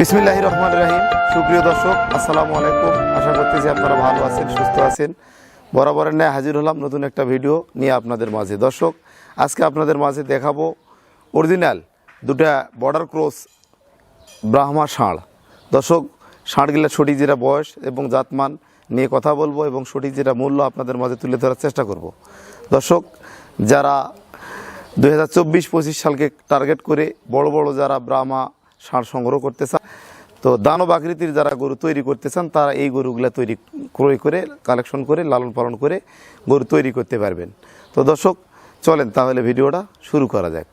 বিসমিল্লাহ রহমান রাহিম। সুপ্রিয় দর্শক, আসসালামু আলাইকুম। আশা করতেছি আপনারা ভালো আছেন, সুস্থ আছেন। বরাবরের ন্যায় হাজির হলাম নতুন একটা ভিডিও নিয়ে আপনাদের মাঝে। দর্শক, আজকে আপনাদের মাঝে দেখাবো অরিজিনাল দুটা বর্ডার ক্রস ব্রাহ্মা ষাঁড়। দর্শক, ষাঁড়গুলা সঠিক যেটা বয়স এবং জাতমান নিয়ে কথা বলব এবং সঠিক যেটা মূল্য আপনাদের মাঝে তুলে ধরার চেষ্টা করব। দর্শক, যারা দুই হাজার চব্বিশ পঁচিশ সালকে টার্গেট করে বড় বড় যারা ব্রাহ্মা ষাঁড় সংগ্রহ করতে চান তো দানব আকৃতির যারা গরু তৈরি করতে চান তারা এই গরুগুলা তৈরি ক্রয় করে কালেকশন করে, লালন পালন করে গরু তৈরি করতে পারবেন। তো দর্শক, চলেন তাহলে ভিডিওটা শুরু করা যাক।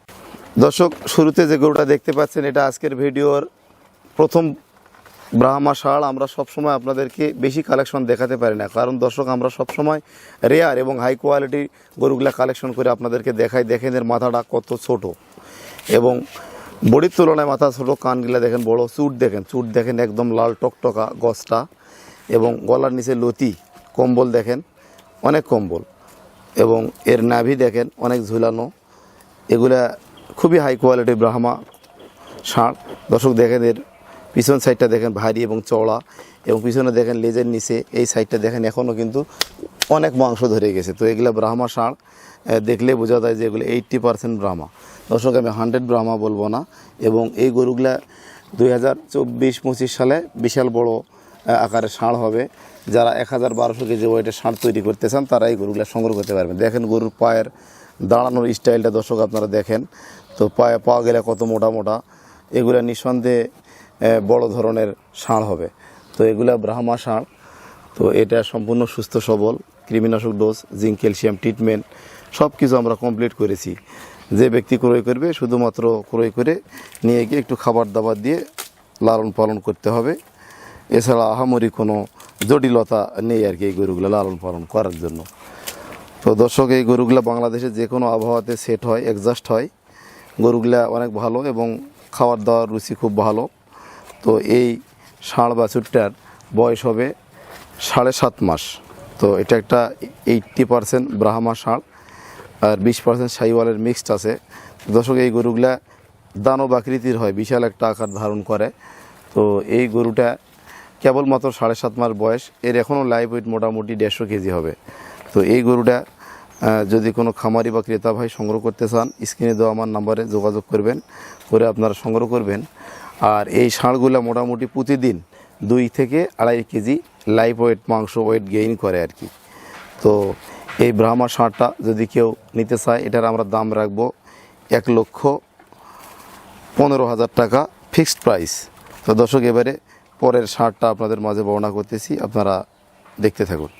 দর্শক, শুরুতে যে গরুটা দেখতে পাচ্ছেন, এটা আজকের ভিডিওর প্রথম ব্রাহ্মা ষাঁড় আমরা সবসময় আপনাদেরকে বেশি কালেকশন দেখাতে পারি না, কারণ দর্শক, আমরা সবসময় রেয়ার এবং হাই কোয়ালিটি গরুগুলা কালেকশন করে আপনাদেরকে দেখাই। দেখেন এর মাথাটা কত ছোট। এবং বডির তুলনায় মাথা ছোট কানগুলা দেখেন বড়, চুট দেখেন চুট দেখেন একদম লাল টকটকা গছটা এবং গলার নিচে লতি, কম্বল দেখেন, অনেক কম্বল এবং এর নাভি দেখেন অনেক ঝুলানো। এগুলা খুবই হাই কোয়ালিটি ব্রাহ্মা ষাঁড়। দর্শক দেখেন এর পিছন সাইডটা দেখেন ভারী এবং চওড়া এবং পিছনে দেখেন লেজের নিচে, এই সাইডটা দেখেন এখনও কিন্তু অনেক মাংস ধরে গেছে। তো এগুলো ব্রাহ্মা ষাঁড় দেখলে বোঝা যায় যে এগুলো এইট্টি পার্সেন্ট ব্রাহ্মা। দর্শক আমি হান্ড্রেড ব্রাহ্মা বলব না। এবং এই গরুগুলা দুই হাজার চব্বিশ পঁচিশ সালে বিশাল বড় আহ, আকারের ষাঁড় হবে। যারা এক হাজার বারোশো কেজি ওয়েটের ষাঁড় তৈরি করতে চান তারা এই গরুগুলা সংগ্রহ করতে পারবেন। দেখেন গরুর পায়ের দাঁড়ানোর স্টাইলটা দর্শক আপনারা দেখেন। তো পায়ে পাওয়া গেলে কত মোটা মোটা এগুলা নিঃসন্দেহে বড় ধরনের ষাঁড় হবে। তো এগুলা ব্রাহ্মা ষাঁড়। তো এটা সম্পূর্ণ সুস্থ, সবল, কৃমিনাশক ডোজ জিঙ্ক ক্যালসিয়াম ট্রিটমেন্ট সব কিছু আমরা কমপ্লিট করেছি। যে ব্যক্তি ক্রয় করবে, শুধুমাত্র ক্রয় করে নিয়ে গিয়ে একটু খাবার দাবার দিয়ে লালন পালন করতে হবে। এছাড়া আহামরি কোনো জটিলতা নেই আর কি এই গরুগুলো লালন পালন করার জন্য। তো দর্শক, এই গরুগুলা বাংলাদেশে যে কোনো আবহাওয়াতে সেট হয় অ্যাডজাস্ট হয়। গরুগুলা অনেক ভালো এবং খাওয়ার দাওয়ার রুচি খুব ভালো। তো এই ষাঁড় বাছুরটার বয়স হবে সাড়ে সাত মাস। তো এটা একটা এইট্টি পারসেন্ট ব্রাহ্মা ষাঁড় আর বিশ পার্সেন্ট সাইওয়ালের মিক্সড আছে। দর্শক, এই গরুগুলা দানব আকৃতির হয়, বিশাল একটা আকার ধারণ করে। তো এই গরুটা কেবলমাত্র সাড়ে সাত মাস বয়স, এর এখনও লাইভ ওয়েট মোটামুটি দেড়শো কেজি হবে। তো এই গরুটা যদি কোনো খামারি বা ক্রেতা ভাই সংগ্রহ করতে চান, স্ক্রিনে দেওয়া আমার নাম্বারে যোগাযোগ করবেন, করে আপনারা সংগ্রহ করবেন। আর এই ষাঁড়গুলো মোটামুটি প্রতিদিন দুই থেকে আড়াই কেজি লাইভ ওয়েট মাংস ওয়েট গেইন করে আর কি। তো এই ব্রাহ্মা ষাঁড়টা যদি কেউ নিতে চায়, এটার আমরা দাম রাখব এক লক্ষ পনেরো হাজার টাকা ফিক্সড প্রাইস তো দর্শক, এবারে পরের ষাঁড়টা আপনাদের মাঝে বর্ণনা করতেছি, আপনারা দেখতে থাকুন।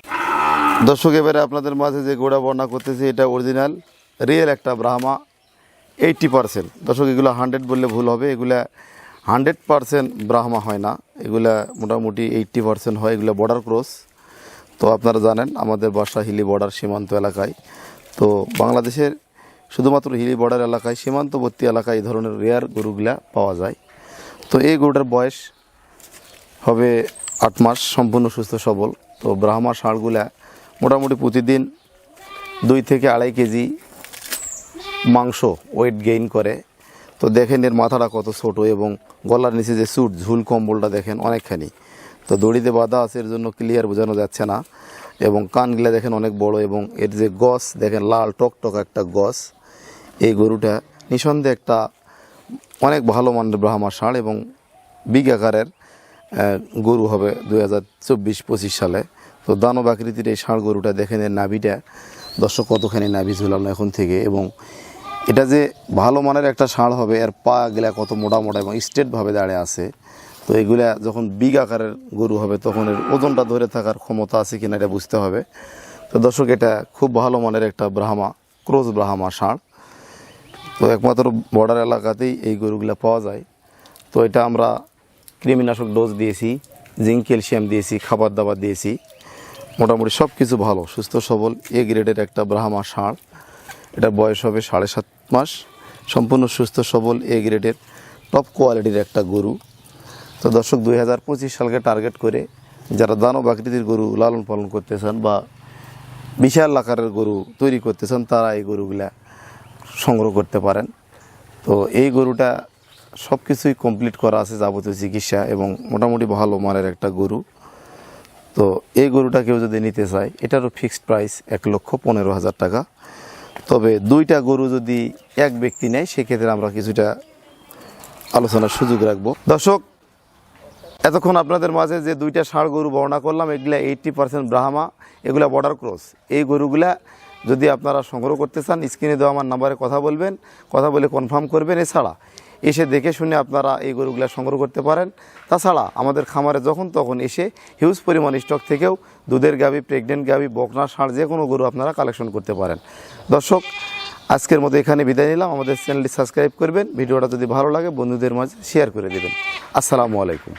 দর্শক, এবারে আপনাদের মাঝে যে গোড়া বর্ণনা করতেছি, এটা অরিজিনাল রিয়েল একটা ব্রাহ্মা এইটটি পারসেন্ট দর্শক, এগুলো হান্ড্রেড বললে ভুল হবে, এগুলা হান্ড্রেড পারসেন্ট ব্রাহ্মা হয় না। এগুলা মোটামুটি এইটটি পারসেন্ট হয়, এগুলো বর্ডার ক্রস তো আপনারা জানেন, আমাদের বাসা হিলি বর্ডার সীমান্ত এলাকায়। তো বাংলাদেশের শুধুমাত্র হিলি বর্ডার এলাকায়, সীমান্তবর্তী এলাকায় এই ধরনের রেয়ার গরুগুলা পাওয়া যায়। তো এই গরুটার বয়স হবে আট মাস, সম্পূর্ণ সুস্থ, সবল। তো ব্রাহ্মা ষাঁড়গুলা মোটামুটি প্রতিদিন দুই থেকে আড়াই কেজি মাংস ওয়েট গেইন করে। তো দেখেন এর মাথাটা কত ছোট এবং গলার নিচে যে স্যুট ঝুল কম্বলটা দেখেন অনেকখানি। তো দড়িতে বাঁধা আছে, এর জন্য ক্লিয়ার বোঝানো যাচ্ছে না। এবং কানগুলা দেখেন অনেক বড় এবং এর যে গস, দেখেন লাল টকটক একটা গস। এই গরুটা নিঃসন্দেহে একটা অনেক ভালো মানের ব্রাহ্মা ষাঁড় এবং বিগ আকারের গরু হবে দুই হাজার চব্বিশ পঁচিশ সালে। তো দানব আকৃতির এই ষাঁড় গরুটা দেখেন এর নাভিটা, দর্শক কতখানি নাভি ঝুলানো এখন থেকে এবং এটা যে ভালো মানের একটা ষাঁড় হবে, এর পা গেলা কত মোটা মোটা এবং স্ট্রেটভাবে দাঁড়িয়ে আছে, তো এগুলা যখন বিগ আকারের গরু হবে তখন এর ওজনটা ধরে থাকার ক্ষমতা আছে কিনা এটা বুঝতে হবে। তো দর্শক, এটা খুব ভালো মানের একটা ব্রাহ্মা, ক্রোজ ব্রাহ্মা ষাঁড়। তো একমাত্র বর্ডার এলাকাতেই এই গরুগুলা পাওয়া যায়। তো এটা আমরা কৃমিনাশক ডোজ দিয়েছি, জিঙ্ক, ক্যালসিয়াম দিয়েছি, খাবার দাবার দিয়েছি। মোটামুটি সব কিছু ভালো, সুস্থ সবল, এ গ্রেডের একটা ব্রাহ্মা ষাঁড়। এটা বয়স হবে সাড়ে সাত মাস। সম্পূর্ণ সুস্থ, সবল এ গ্রেডের টপ কোয়ালিটির একটা গরু। তো দর্শক, দুই হাজার পঁচিশ সালকে টার্গেট করে যারা দানব আকৃতির গরু লালন পালন করতে চান বা বিশাল আকারের গরু তৈরি করতে চান তারা এই গরুগুলা সংগ্রহ করতে পারেন। তো এই গরুটা সব কিছুই কমপ্লিট করা আছে যাবতীয় চিকিৎসা এবং মোটামুটি ভালো মানের একটা গরু। তো এই গরুটা কেউ যদি নিতে চায়, এটারও ফিক্সড প্রাইস এক লক্ষ পনেরো হাজার টাকা। তবে দুইটা গরু যদি এক ব্যক্তি নেয়, সেক্ষেত্রে আমরা কিছুটা আলোচনার সুযোগ রাখব। দর্শক, এতক্ষণ আপনাদের মাঝে যে দুইটা ষাঁড় গরু বর্ণনা করলাম, এগুলা এইটটি পার্সেন্ট ব্রাহ্মা, এগুলা বর্ডার ক্রস এই গরুগুলা যদি আপনারা সংগ্রহ করতে চান, স্ক্রিনে দেওয়া আমার নাম্বারে কথা বলবেন, কথা বলে কনফার্ম করবেন। এছাড়া এসে দেখে শুনে আপনারা এই গরুগুলা সংগ্রহ করতে পারেন। তাছাড়া আমাদের খামারে যখন তখন এসে হিউজ পরিমাণ স্টক থেকেও দুধের গাবি প্রেগনেন্ট গাবি বকনা ষাঁড় যে কোনো গরু আপনারা কালেকশন করতে পারেন। দর্শক, আজকের মতো এখানে বিদায় নিলাম। আমাদের চ্যানেলটি সাবস্ক্রাইব করবেন। ভিডিওটা যদি ভালো লাগে, বন্ধুদের মাঝে শেয়ার করে দেবেন। আসসালামু আলাইকুম।